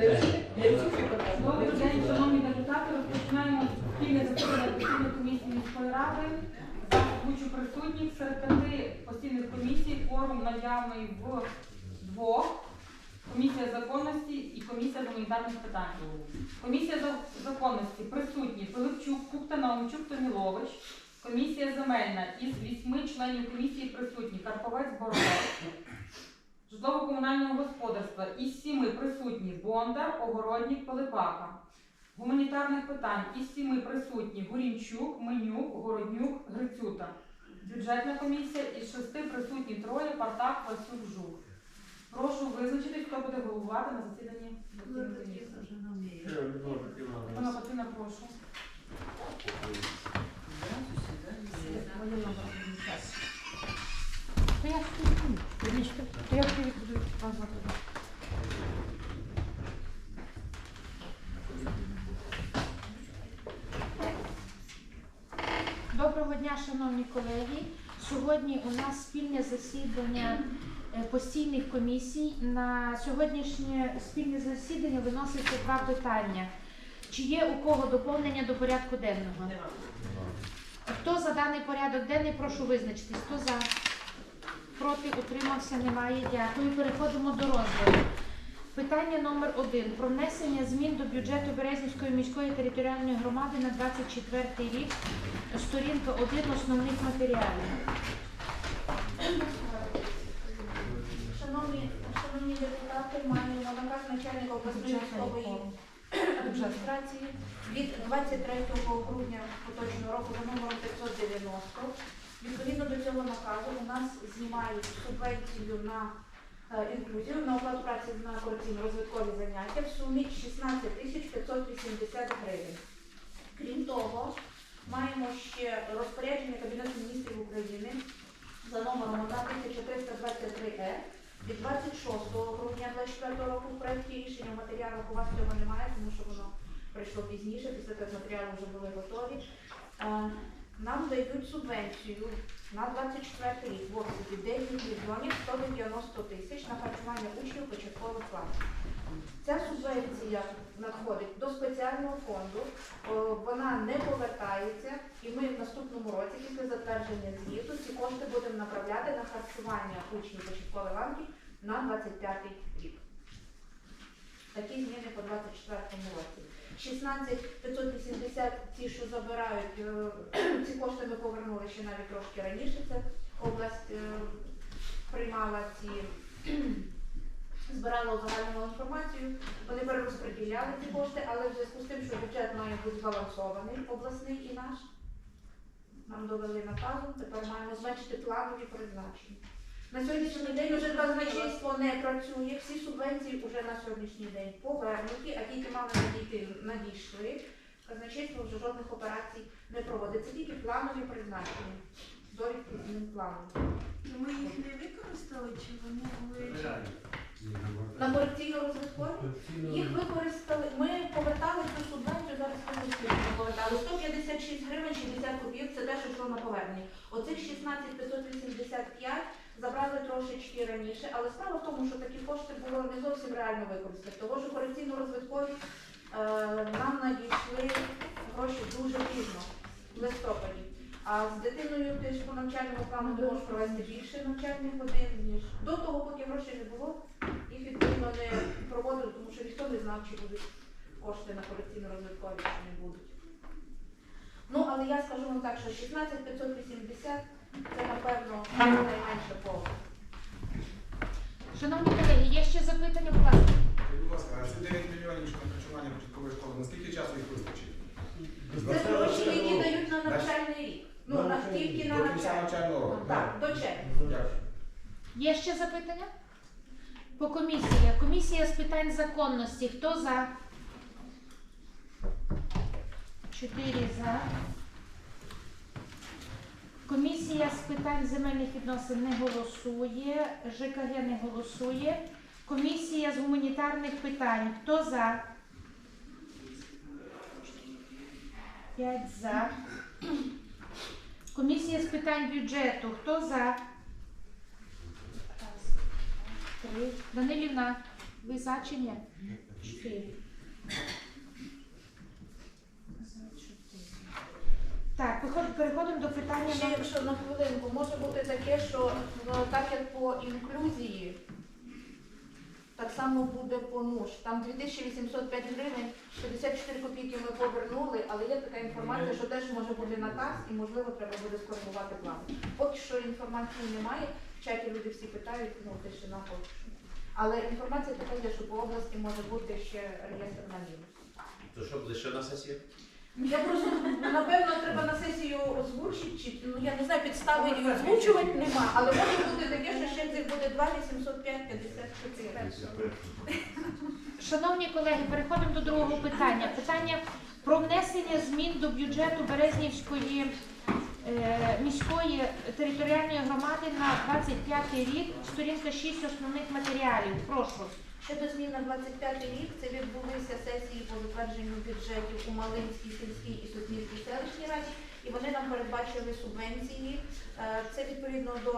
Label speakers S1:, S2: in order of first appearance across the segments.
S1: Добрий день, шановні депутати. Розпочинаємо спільне засідання постійної комісії міської ради. За кучу присутніх серед п'яти постійних комісій форум наявний в двох. Комісія законності і комісія гуманітарних питань. Комісія законності присутні Пилипчук, Купта, Наумчук, Томілович. Комісія земельна із вісьми членів комісії присутні Карповець, Боровець. Житлово-комунального господарства із сіми присутні Бондар, Огородник, Пилипака. Гуманітарних питань із сіми присутні Гурінчук, Менюк, Городнюк, Грицюта. Бюджетна комісія із шести присутні троє Партак, Васюк, Жук. Прошу визначитись, хто буде головувати на засіданні комісії. Пана Патріна, прошу.
S2: Я буду показувати. Доброго дня, шановні колеги. Сьогодні у нас спільне засідання е, постійних комісій. На сьогоднішнє спільне засідання виноситься два питання. Чи є у кого доповнення до порядку денного? Хто за даний порядок денний, прошу визначитись. Хто за? Проти утримався, немає. Дякую. Переходимо до розгляду. Питання номер один про внесення змін до бюджету Березнівської міської територіальної громади на 24 рік. Сторінка 1 основних матеріалів.
S3: Шановні, шановні депутати, маю на наказ начальника обласної військової адміністрації від 23 грудня поточного року за номером 590. Відповідно до цього наказу у нас знімають субвенцію на е, інклюзію, на оплату праці на корекційно-розвиткові заняття в сумі 16 тисяч 580 гривень. Крім того, маємо ще розпорядження Кабінету міністрів України за номером 1323Е від 26 грудня 2024 року в проєкті рішення в матеріалах у вас цього немає, тому що воно прийшло пізніше, після того матеріали вже були готові. Нам дають субвенцію на 24 рік в обсязі 9 мільйонів 190 тисяч на харчування учнів початкових класів. Ця субвенція надходить до спеціального фонду, вона не повертається, і ми в наступному році, після затвердження звіту, ці кошти будемо направляти на харчування учнів початкової ланки на 25 рік. Такі зміни по 24 році. 16 580 ті, що забирають, е, ці кошти ми повернули ще навіть трошки раніше. Це область е, приймала ці збирала узагальнену інформацію, вони перерозподіляли ці кошти, але в зв'язку з тим, що бюджет має бути збалансований, обласний і наш, нам довели наказом, тепер маємо зменшити планові призначення. На сьогоднішній день вже казначейство не працює, всі субвенції вже на сьогоднішній день повернуті, а ті, які мали надійти, надійшли. Казначейство вже жодних операцій не проводить. Це тільки планові призначення. Довідки з ним планом.
S4: Ну, Ми їх не використали, чи вони були
S3: На корекційно-розвиткові їх використали. Ми повертали цю субвенцію, зараз ми повертали. 156 гривень 60 копійок, це те, що йшло на повернення. Оцих 16 585 трошечки раніше, але справа в тому, що такі кошти було не зовсім реально використати. Тому що корекційно-розвиткові е, нам надійшли гроші дуже пізно, в листопаді. А з дитиною ти по навчальному плану ти можеш провести більше навчальних годин, ніж до того, поки грошей не було, їх відповідно не проводили, тому що ніхто не знав, чи будуть кошти на колекційно-розвиткові, чи не будуть. Ну, але я скажу вам так, що 16 580 це, напевно.
S2: Шановні колеги, є ще запитання, будь ласка.
S5: Будь ласка, а ці 9 мільйонів що на харчування початкової школи, наскільки часу їх вистачить?
S3: Це гроші, які дають на навчальний рік. Ну, на тільки на
S5: До
S3: навчальний.
S5: року.
S3: Так, до червня.
S2: Є ще запитання? По комісії. Комісія з питань законності. Хто за? Чотири за. Комісія з питань земельних відносин не голосує. ЖКГ не голосує. Комісія з гуманітарних питань. Хто за? П'ять за. Комісія з питань бюджету. Хто за? Три. Данилівна, ви за чи ні?
S3: Чотири.
S2: Так, переходимо до питання
S3: Ще якщо на хвилинку, може бути таке, що ну, так як по інклюзії, так само буде по НУШ. Там 2805 гривень, 54 копійки ми повернули, але є така інформація, що теж може бути наказ і можливо треба буде скоригувати план. Поки що інформації немає, в чаті люди всі питають, ну тишина що. Але інформація така є, що по області може бути ще реєстр на мінус.
S6: То що буде ще на сесії?
S3: Я просто напевно треба на сесію озвучити, чи ну я не знаю, підстави і озвучувати нема, але може бути таке, що ще цих буде 2 805 54.
S2: Шановні колеги, переходимо до другого питання. Питання про внесення змін до бюджету Березнівської е, міської територіальної громади на 25 рік, сторінка 6 основних матеріалів. Прошу.
S3: Щодо змін на 25 рік, це відбулися сесії по затвердженню бюджетів у Малинській сільській і Сотнівській селищній раді, і вони нам передбачили субвенції. Е, Це відповідно до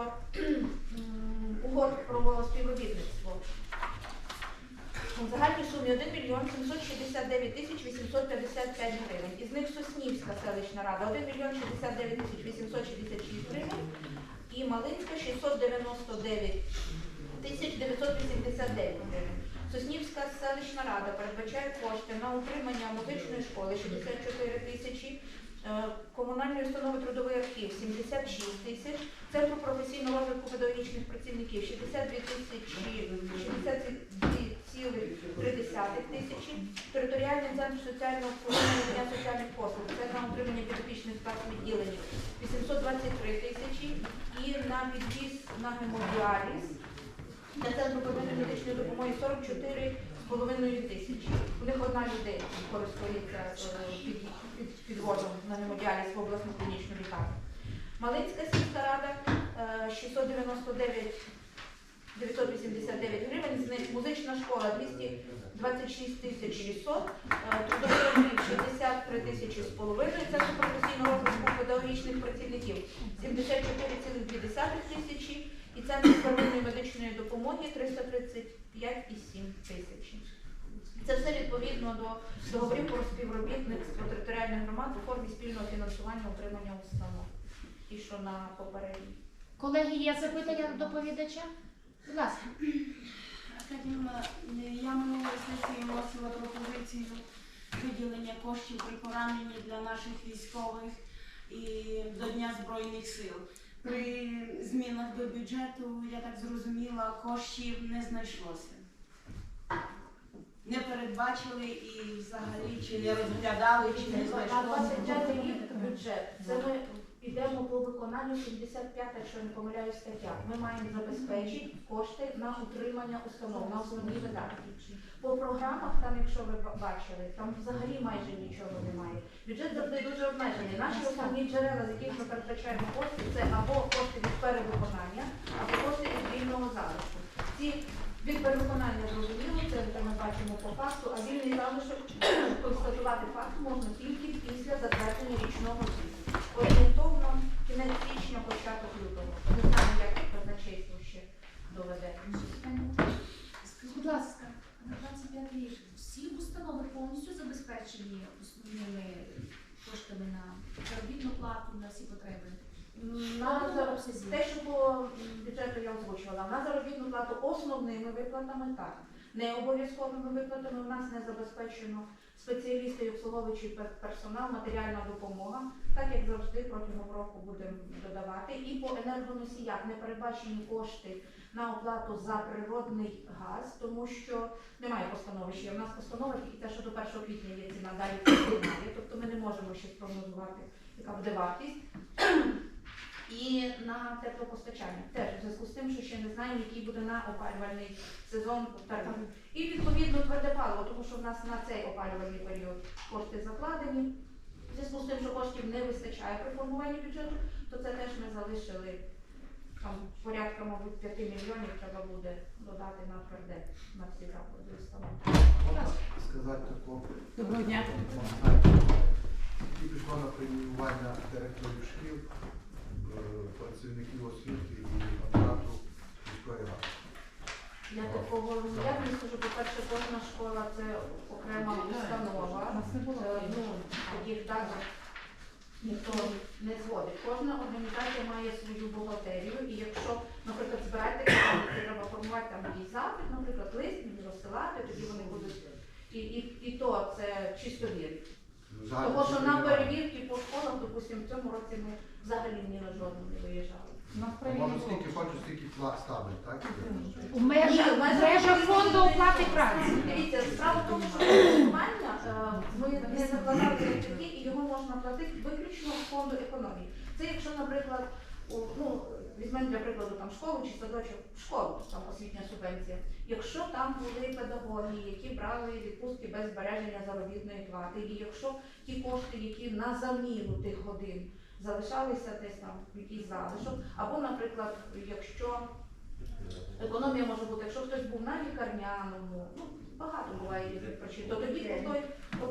S3: угод про співробітництво. У загальній сумі 1 мільйон 769 тисяч 855 гривень. Із них Соснівська селищна рада 1 мільйон 69 тисяч 866 гривень і Малинська 699 тисяч 989 гривень. Соснівська селищна рада передбачає кошти на утримання музичної школи 64 тисячі, е, комунальної установи трудовий архів 76 тисяч, Центру професійного розвитку педагогічних працівників 62 тисячі 62,3 тисячі, територіальний центр соціального обслуговування соціальних послуг, це на утримання підопічних клас відділень 823 тисячі і на підвіз на гемодіаліз для центру первинної медичної допомоги 44,5 тисячі. У них одна людей користується е, під, під, підвозом на гемодіаліз в обласну клінічну лікарню. Малинська сільська рада е, 699 989 гривень, з них музична школа 226 тисяч 600, е, 63 тисячі з половиною, центр професійного розвитку педагогічних працівників 74,2 тисячі центр первинної медичної допомоги 335,7 тисячі. Це все відповідно до договорів про співробітництво територіальних громад у формі спільного фінансування утримання установ. І що на попередній.
S2: Колеги, є запитання до доповідача? Будь ласка.
S4: Акадіма, я минулої сесії вносила пропозицію виділення коштів при пораненні для наших військових і до Дня Збройних сил. При змінах до бюджету, я так зрозуміла, коштів не знайшлося. Не передбачили і взагалі чи не розглядали, чи не
S3: На
S4: знайшлося.
S3: 25 рік бюджет. Це ми йдемо по виконанню 75, якщо не помиляюсь, стаття. Ми маємо забезпечити кошти на утримання установ, на основні видатки. По програмах, там, якщо ви бачили, там взагалі майже нічого немає. Бюджет завжди дуже обмежений. Наші основні джерела, з яких ми передбачаємо кошти, це або кошти від перевиконання, або кошти від вільного залишку. Ці від перевиконання зрозуміло, це ми бачимо по факту, а вільний залишок констатувати факт можна тільки після затвердження річного звіту. Орієнтовно кінець січня, початок лютого. Не знаю, як казначейство ще доведе.
S7: Скажіть, будь ласка, на 25 рік всі установи повністю забезпечені основними коштами на заробітну плату, на всі потреби?
S3: На
S7: Ну,
S3: зар-
S7: обсязі.
S3: те, що по бюджету я озвучувала, на заробітну плату основними виплатами так. Не обов'язковими виплатами у нас не забезпечено спеціалісти і обслуговуючий персонал, матеріальна допомога, так як завжди протягом року будемо додавати. І по енергоносіях не передбачені кошти на оплату за природний газ, тому що немає постанови ще. У нас постанова тільки те, що до 1 квітня є ціна, далі немає. Тобто ми не можемо ще спрогнозувати, яка буде вартість. І на теплопостачання теж в зв'язку з тим, що ще не знаємо, який буде на опалювальний сезон тариф. І відповідно тверде паливо, тому що в нас на цей опалювальний період кошти закладені. В зв'язку з тим, що коштів не вистачає при формуванні бюджету, то це теж ми залишили там порядка, мабуть, 5 мільйонів треба буде додати на тверде на всі заклади установи.
S8: Можна сказати тако?
S4: Доброго дня.
S8: Які пішло на преміювання директорів шкіл, е, працівників освіти і апарату міської ради.
S3: Для такого, ну, я не скажу, по-перше, кожна школа це окрема установа. Е, Ну, таких так ніхто не зводить. Кожна організація має свою бухгалтерію, і якщо, наприклад, збирати команди, треба формувати там якийсь запит, наприклад, лист мені розсилати, тоді вони будуть. І, і, і то це чисто вір. Тому що на перевірки по школам, допустимо, в цьому році ми взагалі ні на жодну не виїжджали.
S1: У нас
S8: скільки хочу, стільки ставлять, так?
S2: У
S3: в межах
S2: фонду оплати праці.
S3: Дивіться, справа в тому, що фінансування е, ми не закладали такі, і його можна платити виключно з фонду економії. Це якщо, наприклад, у, ну, візьмемо для прикладу там школу чи садочок, школу, там освітня субвенція. Якщо там були педагоги, які брали відпустки без збереження заробітної плати, і якщо ті кошти, які на заміну тих годин залишалися десь там в якийсь залишок, або, наприклад, якщо Економія може бути, якщо хтось був на лікарняному, ну багато буває різних причин, то тоді по той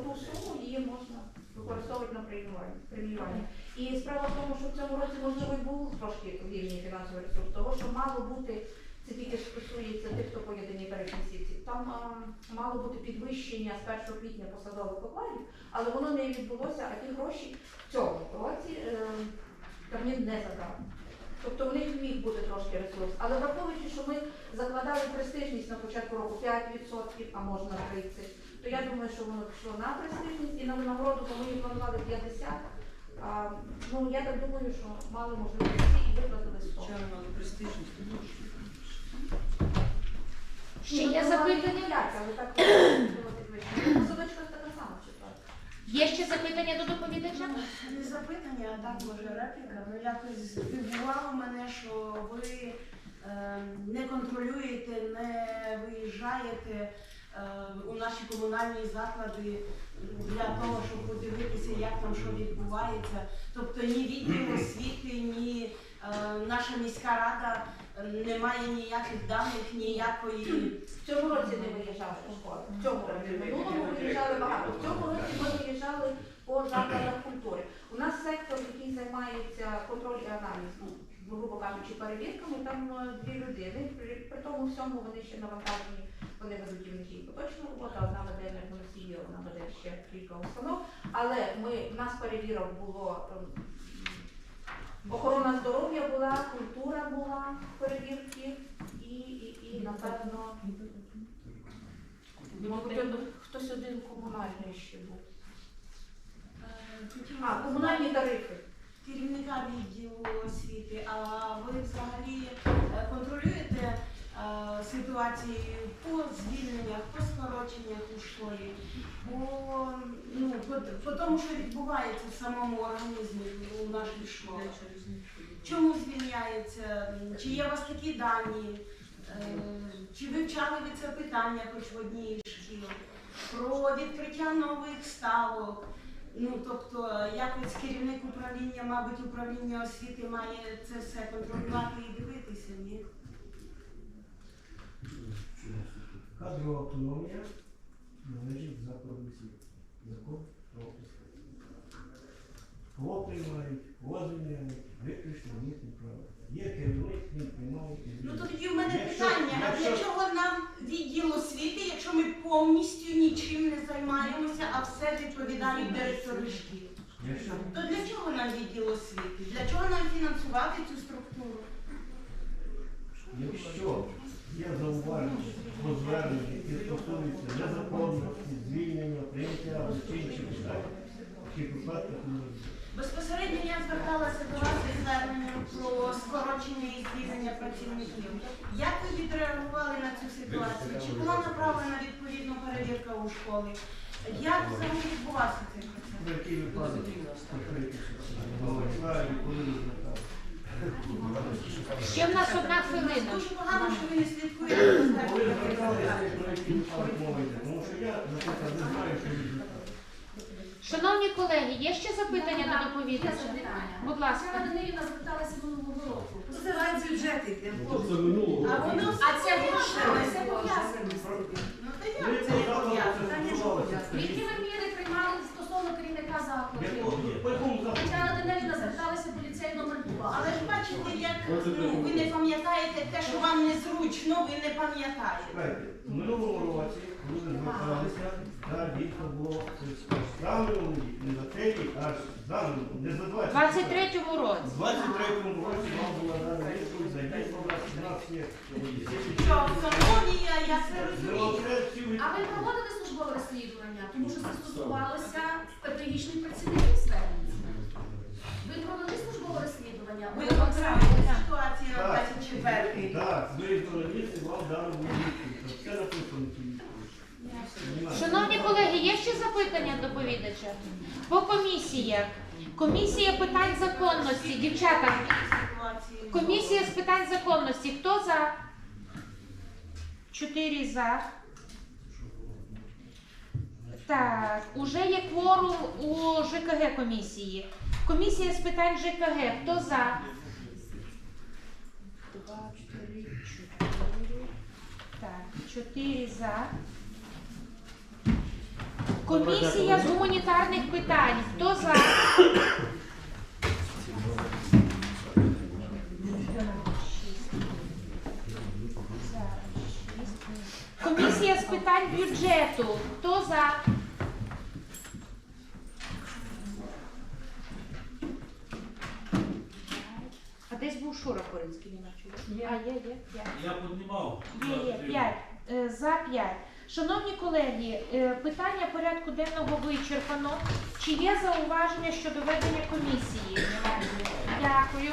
S3: ту суму її можна використовувати на преміювання. преміювання. І справа в тому, що в цьому році можливо і був трошки вільний фінансовий ресурс, того що мало бути. Це тільки стосується тих, хто по єдиній тарифній Там а, мало бути підвищення з 1 квітня посадових окладів, але воно не відбулося, а ті гроші в цьому році е, Кабмін не забрав. Тобто в них міг бути трошки ресурс. Але враховуючи, що ми закладали престижність на початку року 5%, а можна 30%, то я думаю, що воно пішло на престижність і на винагороду, бо ми її планували 50%. А, ну, я так думаю, що мали можливості і виплатили 100.
S2: Ще є запитання?
S3: Сама ситуація.
S2: Є ще запитання до доповідача?
S4: Не запитання, а так може репліка. Ну якось здивувало мене, що ви е, не контролюєте, не виїжджаєте е, у наші комунальні заклади для того, щоб подивитися, як там що відбувається. Тобто ні відділ освіти, ні е, наша міська рада е, не має ніяких даних, ніякої.
S3: В цьому році не виїжджали в школи. В цьому році. В минулому виїжджали багато. В цьому році ми виїжджали по закладах культури. У нас сектор, який займається контроль і аналіз, ну, грубо кажучи, перевірками, там е, дві людини. При, при тому всьому вони ще навантажені, вони ведуть і в них і поточну роботу, одна веде енергоносії, одна веде ще кілька установ. Але ми, в нас перевірок було ем, охорона здоров'я була, культура була перевірки і, і, і напевно. Хтось один комунальний ще був.
S4: е,
S3: А, комунальні тарифи.
S4: керівника відділу освіти, а ви взагалі е, контролюєте е, ситуацію по звільненнях, по скороченнях у школі, по, по, тому, що відбувається в самому організмі у нашій школі? Чому звільняється? Чи є у вас такі дані? Е, Чи вивчали ви це питання хоч в одній із шкіл? Про відкриття нових ставок? Ну, тобто, якось керівник управління, мабуть, управління освіти має це все контролювати і дивитися, ні?
S9: Кадрова автономія належить закладу освіти. Закон про освіту. Кого приймають, кого звільняють, виключно їхні права. Є керівник, він приймає і
S4: Ну
S9: звільняє.
S4: то тоді в мене
S9: Якщо-
S4: питання, а для
S9: якщо-
S4: чого нам відділ освіти, якщо ми повністю нічим не займаємося, а все відповідають директори шкіл?
S9: Якщо
S4: То для чого нам відділ освіти? Для чого нам фінансувати цю структуру?
S9: Якщо є зауваження про звернення, які стосуються незаконності, звільнення, прийняття або чи інші питання, таких випадках
S4: Безпосередньо я зверталася до вас із зверненням про скорочення і звільнення працівників. Як ви відреагували на цю ситуацію? Чи була направлена відповідна перевірка у школи? Як взагалі відбувався цей процес?
S9: про коли.
S2: Ще в нас одна хвилина.
S4: Дуже погано, що ви не слідкуєте за.
S2: Шановні колеги, є ще запитання
S7: Є
S2: доповідача? Будь ласка.
S7: Тетяна Данилівна зверталася минулого року.
S10: Це бюджет йде.
S4: А воно
S7: А це пов'язано, це пов'язано.
S4: Ну
S9: Ну,
S4: як це не пов'язано?
S7: Які ви міри приймали стосовно керівника закладу?
S9: По якому закону?
S7: Тетяна Данилівна зверталася до ліцею номер 2.
S4: Але ж бачите, як ну, ви не пам'ятаєте те, що вам незручно ви не пам'ятаєте.
S9: В минулому році, ви зверталися, дійсно було ставлено не за цей рік, а за не за 20.
S2: 23-му році.
S9: У 23-му році вам була дана відповідь, за дійсно у нас у нас є
S4: Що, Соломія, я це розумію.
S7: А ви проводили службове розслідування, тому що це стосувалося педагогічних працівників звернення. Ви провели службове розслідування?
S4: Ви
S7: окремо
S4: окремі ситуації на
S9: Так.
S4: 24
S9: Так, ви журналісти, вам дано було відповідь. Це написано в цій відповіді. Понімаєте?
S2: Шановні колеги, є ще запитання доповідача? По комісіях. Комісія питань законності. Дівчата, комісія з питань законності. Хто за? Чотири за. Так, уже є кворум у ЖКГ комісії. Комісія з питань ЖКГ. Хто за? Два, чотири, чотири. Так, чотири за. Комісія з гуманітарних питань. Хто за? Комісія з питань бюджету. Хто за? А десь був Шура Коринський, не бачу.
S1: Є.
S2: А, є, є, п'ять.
S6: Я піднімав.
S2: Є, є, п'ять. Е, За п'ять. Шановні колеги, е, питання порядку денного вичерпано. Чи є зауваження щодо ведення комісії? Дякую.